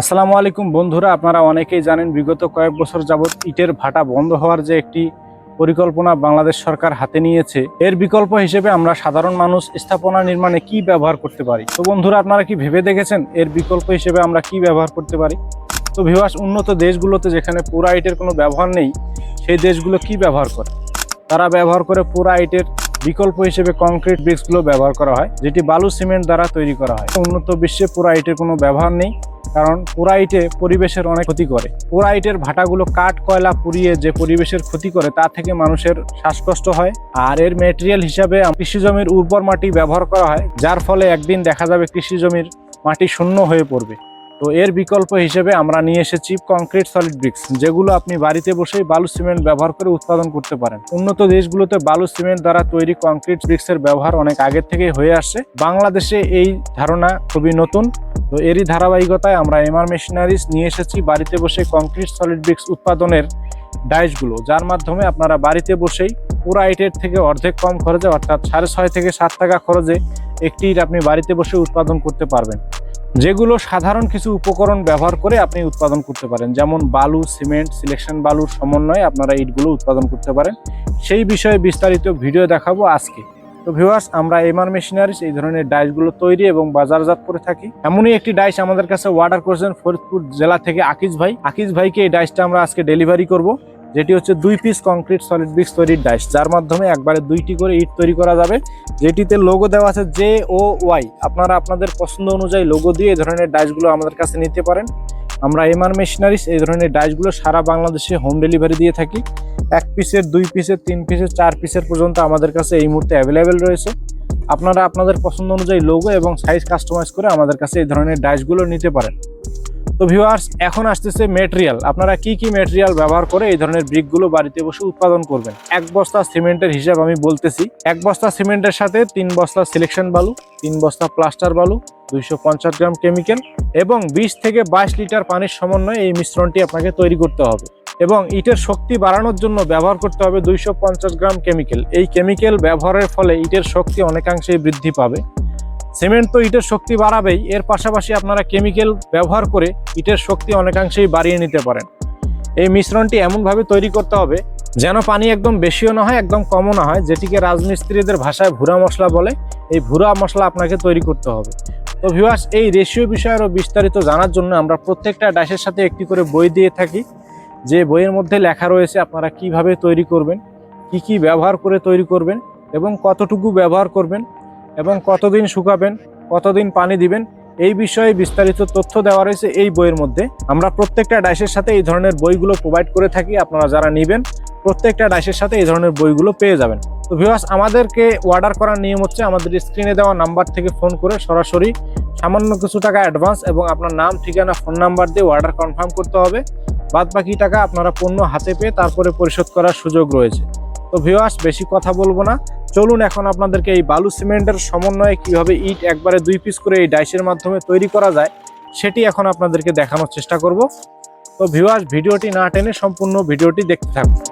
আসসালামু আলাইকুম বন্ধুরা, আপনারা অনেকেই জানেন বিগত কয়েক বছর যাবৎ ইটের ভাটা বন্ধ হওয়ার যে একটি পরিকল্পনা বাংলাদেশ সরকার হাতে নিয়েছে, এর বিকল্প হিসেবে আমরা সাধারণ মানুষ স্থাপনা নির্মাণে কি ব্যবহার করতে পারি? তো বন্ধুরা, আপনারা কি ভেবে দেখেছেন এর বিকল্প হিসেবে আমরা কি ব্যবহার করতে পারি? তো ভিওয়াস উন্নত দেশগুলোতে যেখানে পুরা ইটের কোনো ব্যবহার নেই, সেই দেশগুলো কি ব্যবহার করে? তারা ব্যবহার করে পুরা ইটের বিকল্প হিসেবে কংক্রিট ব্রিক্সগুলো ব্যবহার করা হয়, যেটি বালু সিমেন্ট দ্বারা তৈরি করা হয়। উন্নত বিশ্বে পুরা ইটের কোনো ব্যবহার নেই, কারণ পোড়া ইটে পরিবেশের অনেক ক্ষতি করে। পোড়া ইটের ভাটাগুলো কাঠ, কয়লা পুড়িয়ে যে পরিবেশের ক্ষতি করে, তা থেকে মানুষের শ্বাসকষ্ট হয়। আর এর মেটেরিয়াল হিসাবে কৃষি জমির উর্বর মাটি ব্যবহার করা হয়, যার ফলে একদিন দেখা যাবে কৃষি জমির মাটি শূন্য হয়ে পড়বে। তো এর বিকল্প হিসেবে আমরা নিয়ে এসেছি কংক্রিট সলিড ব্রিক্স যেগুলো আপনি বাড়িতে বসেই বালু সিমেন্ট ব্যবহার করে উৎপাদন করতে পারেন। উন্নত দেশগুলোতে বালু সিমেন্ট দ্বারা তৈরি কংক্রিট ব্রিক্সের ব্যবহার অনেক আগের থেকেই হয়ে আসছে। বাংলাদেশে এই ধারণা খুবই নতুন। তো এরই ধারাবাহিকতায় আমরা এমআর মেশিনারিজ নিয়ে এসেছি বাড়িতে বসে কংক্রিট সলিড ব্রিক্স উৎপাদনের ডাইসগুলো যার মাধ্যমে আপনারা বাড়িতে বসেই পুরা আইটের থেকে অর্ধেক কম খরচে, অর্থাৎ সাড়ে ছয় থেকে সাত টাকা খরচে একটি আপনি বাড়িতে বসে উৎপাদন করতে পারবেন। যেগুলো সাধারণ কিছু উপকরণ ব্যবহার করে আপনি উৎপাদন করতে পারেন। যেমন বালু, সিমেন্ট, সিলেকশন বালুর সমন্বয়ে আপনারা ইটগুলো উৎপাদন করতে পারেন। সেই বিষয়ে বিস্তারিত ভিডিও দেখাবো আজকে। তো ভিউয়ার্স আমরা এমআর মেশিনারিজ এই ধরনের ডাইসগুলো তৈরি এবং বাজারজাত করে থাকি। এমনই একটি ডাইস আমাদের কাছে অর্ডার করেছেন ফরিদপুর জেলা থেকে আকিজ ভাই। আকিজ ভাইকে এই ডাইসটা আমরা আজকে ডেলিভারি করব। যেটি হচ্ছে দুই পিস কংক্রিট সলিড ব্রিক্স তৈরির ডাইস যার মাধ্যমে একবারে দুইটি করে ইট তৈরি করা যাবে। যেটিতে লোগো দেওয়া আছে জে ও ওয়াই আপনারা আপনাদের পছন্দ অনুযায়ী লোগো দিয়ে এই ধরনের ডাইসগুলো আমাদের কাছে নিতে পারেন। আমরা এমআর মেশিনারিজ এই ধরনের ডাইসগুলো সারা বাংলাদেশে হোম ডেলিভারি দিয়ে থাকি। এক পিসের দুই পিসের তিন পিসের চার পিসের পর্যন্ত আমাদের কাছে এই মুহূর্তে অ্যাভেলেবেল রয়েছে। আপনারা আপনাদের পছন্দ অনুযায়ী লোগো এবং সাইজ কাস্টমাইজ করে আমাদের কাছে এই ধরনের ডাইসগুলো নিতে পারেন। তো ভিউয়ার্স এখন আসতেছে মেটেরিয়াল আপনারা কি কি মেটেরিয়াল ব্যবহার করে এই ধরনের ব্রিকগুলো বাড়িতে বসে উৎপাদন করবেন? এক বস্তা সিমেন্টের হিসাব আমি বলতেছি। এক বস্তা সিমেন্টের সাথে তিন বস্তা সিলেকশন বালু, তিন বস্তা প্লাস্টার বালু, দুইশো পঞ্চাশ গ্রাম কেমিক্যাল এবং বিশ থেকে বাইশ লিটার পানির সমন্বয়ে এই মিশ্রণটি আপনাকে তৈরি করতে হবে। এবং ইটের শক্তি বাড়ানোর জন্য ব্যবহার করতে হবে দুইশো পঞ্চাশ গ্রাম কেমিক্যাল এই কেমিক্যাল ব্যবহারের ফলে ইটের শক্তি অনেকাংশেই বৃদ্ধি পাবে। সিমেন্ট তো ইটের শক্তি বাড়াবেই, এর পাশাপাশি আপনারা কেমিক্যাল ব্যবহার করে ইটের শক্তি অনেকাংশেই বাড়িয়ে নিতে পারেন। এই মিশ্রণটি এমনভাবে তৈরি করতে হবে যেন পানি একদম বেশিও না হয়, একদম কমও না হয়, যেটিকে রাজমিস্ত্রিদের ভাষায় ভুরা মশলা বলে। এই ভুরা মশলা আপনাকে তৈরি করতে হবে। তো ভিউয়ার্স এই রেশিও বিষয়ে আরও বিস্তারিত জানার জন্য আমরা প্রত্যেকটা ডাশের সাথে একটি করে বই দিয়ে থাকি। যে বইয়ের মধ্যে লেখা রয়েছে আপনারা কীভাবে তৈরি করবেন, কি কি ব্যবহার করে তৈরি করবেন এবং কতটুকু ব্যবহার করবেন। এবং কতদিন শুকাবেন, কতদিন পানি দিবেন, এই বিষয়ে বিস্তারিত তথ্য দেওয়া রয়েছে এই বইয়ের মধ্যে। আমরা প্রত্যেকটা ডাইসের সাথে এই ধরনের বইগুলো প্রোভাইড করে থাকি, আপনারা যারা নেবেন, প্রত্যেকটা ডাইসের সাথে এই ধরনের বইগুলো পেয়ে যাবেন। তো ভিউয়ার্স আমাদেরকে অর্ডার করার নিয়ম হচ্ছে আমাদের স্ক্রিনে দেওয়া নাম্বার থেকে ফোন করে সরাসরি সামান্য কিছু টাকা অ্যাডভান্স এবং আপনার নাম, ঠিকানা ফোন নাম্বার দিয়ে অর্ডার কনফার্ম করতে হবে। বাদ বাকি টাকা আপনারা পণ্য হাতে পেয়ে তারপরে পরিশোধ করার সুযোগ রয়েছে। তো ভিওয়াস বেশি কথা বলব না। চলুন এখন আপনাদেরকে এই বালু সিমেন্টের সমন্বয়ে কীভাবে ইট একবারে দুই পিস করে এই ডাইসের মাধ্যমে তৈরি করা যায়, সেটি এখন আপনাদেরকে দেখানোর চেষ্টা করব। তো ভিওয়াস ভিডিওটি না টেনে সম্পূর্ণ ভিডিওটি দেখতে থাকুন।